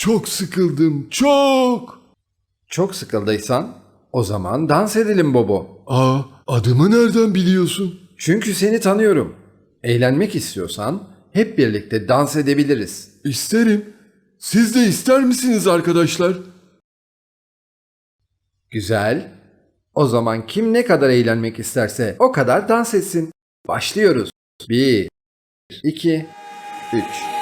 Çok sıkıldım, çok. Çok sıkıldıysan o zaman dans edelim Bobo. Aa, adımı nereden biliyorsun? Çünkü seni tanıyorum. Eğlenmek istiyorsan hep birlikte dans edebiliriz. İsterim. Siz de ister misiniz arkadaşlar? Güzel. O zaman kim ne kadar eğlenmek isterse o kadar dans etsin. Başlıyoruz. 1 2 3